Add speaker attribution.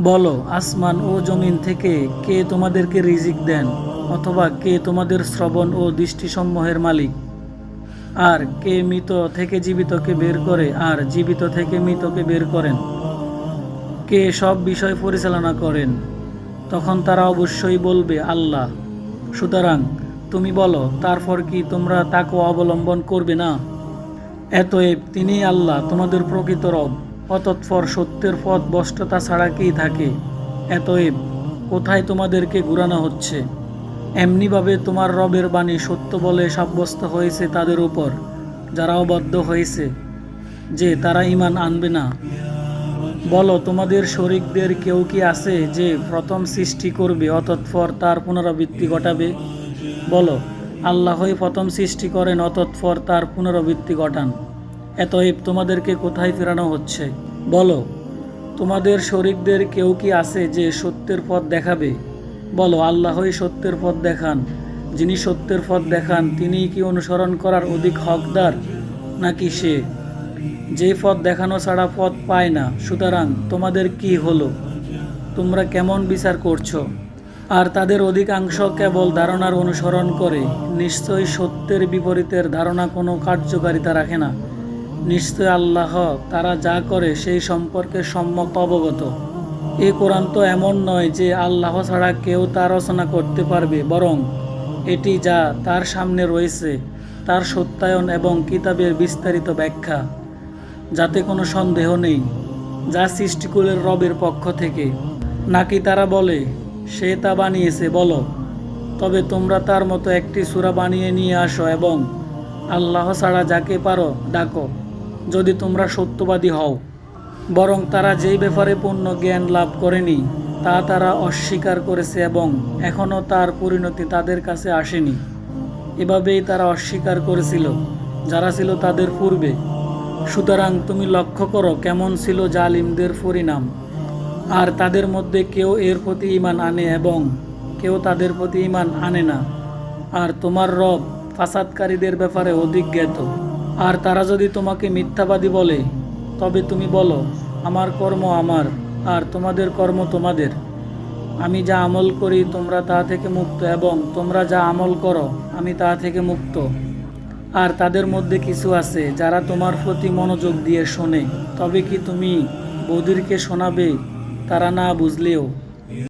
Speaker 1: বলো, আসমান ও জমিন থেকে কে তোমাদেরকে রিজিক দেন অথবা কে তোমাদের শ্রবণ ও দৃষ্টিসমূহের মালিক? আর কে মৃত থেকে জীবিতকে বের করে আর জীবিত থেকে মৃতকে বের করেন? কে সব বিষয় পরিচালনা করেন? তখন তারা অবশ্যই বলবে, আল্লাহ। সুতরাং তুমি বলো, তারপর কি তোমরা তাকে অবলম্বন করবে না? এতএব তিনি আল্লাহ, তোমাদের প্রকৃত রব। অতৎপর সত্যের পথ বষ্টতা ছাড়া কি থাকে? এতএব কোথায় তোমাদেরকে ঘুরানো হচ্ছে? এমনিভাবে তোমার রবের বাণী সত্য বলে সাব্যস্ত হয়েছে তাদের উপর যারা অবাধ্য হয়েছে, যে তারা ইমান আনবে না। বলো, তোমাদের শরিকদের কেউ কি আছে যে প্রথম সৃষ্টি করবে, অতৎপর তার পুনরাবৃত্তি ঘটাবে? বলো, আল্লাহই প্রথম সৃষ্টি করেন, অতৎপর তার পুনরাবৃত্তি ঘটান। এতএব তোমাদেরকে কোথায় ফেরানো হচ্ছে? বলো, তোমাদের শরিকদের কেউ কি আছে যে সত্যের পথ দেখাবে? বলো, আল্লাহই সত্যের পথ দেখান। যিনি সত্যের পথ দেখান, তিনিই কি অনুসরণ করার অধিক হকদার নাকি সে? যে পথ দেখানো ছাড়া পথ পায় না, সুতরাং তোমাদের কি হলো? তোমরা কেমন বিচার করছ? আর তাদের অধিকাংশ কেবল ধারণার অনুসরণ করে। নিশ্চয়ই সত্যের বিপরীতের ধারণা কোনো কার্যকারিতা রাখে না। নিশ্চয় আল্লাহ তারা যা করে সেই সম্পর্কে সম্যক অবগত। এ কোরআন তো এমন নয় যে আল্লাহ ছাড়া কেউ তা রচনা করতে পারবে, বরং এটি যা তার সামনে রয়েছে, তার সত্যায়ন এবং কিতাবের বিস্তারিত ব্যাখ্যা। যাতে কোনো সন্দেহ নেই, যা সৃষ্টিকুলের রবের পক্ষ থেকে। নাকি তারা বলে, সে তা বানিয়েছে, বলো। তবে তোমরা তার মতো একটি সূরা বানিয়ে নিয়ে আসো এবং আল্লাহ ছাড়া যাকে পারো, ডাকো। যদি তোমরা সত্যবাদী হও, বরং তারা যেই ব্যাপারে পূর্ণ জ্ঞান লাভ করেনি, তা তারা অস্বীকার করেছে এবং এখনও তার পরিণতি তাদের কাছে আসেনি। এভাবেই তারা অস্বীকার করেছিল, যারা ছিল তাদের পূর্বে। সুতরাং তুমি লক্ষ্য করো কেমন ছিল জালিমদের পরিণাম। আর তাদের মধ্যে কেউ এর প্রতি ইমান আনে এবং কেউ তাদের প্রতি ইমান আনে না। আর তোমার রব ফাসাদকারীদের ব্যাপারে অধিক জ্ঞাত। আর তারা যদি তোমাকে মিথ্যাবাদী বলে, তবে তুমি বলো, আমার কর্ম আমার, আর তোমাদের কর্ম তোমাদের। আমি যা আমল করি তোমরা তা থেকে মুক্ত, এবং তোমরা যা আমল করো, আমি তা থেকে মুক্ত। আর তাদের মধ্যে কিছু আছে যারা তোমার প্রতি মনোযোগ দিয়ে শোনে, তবে কি তুমি বৌদিরকে শোনাবে? তারা না বুঝলেও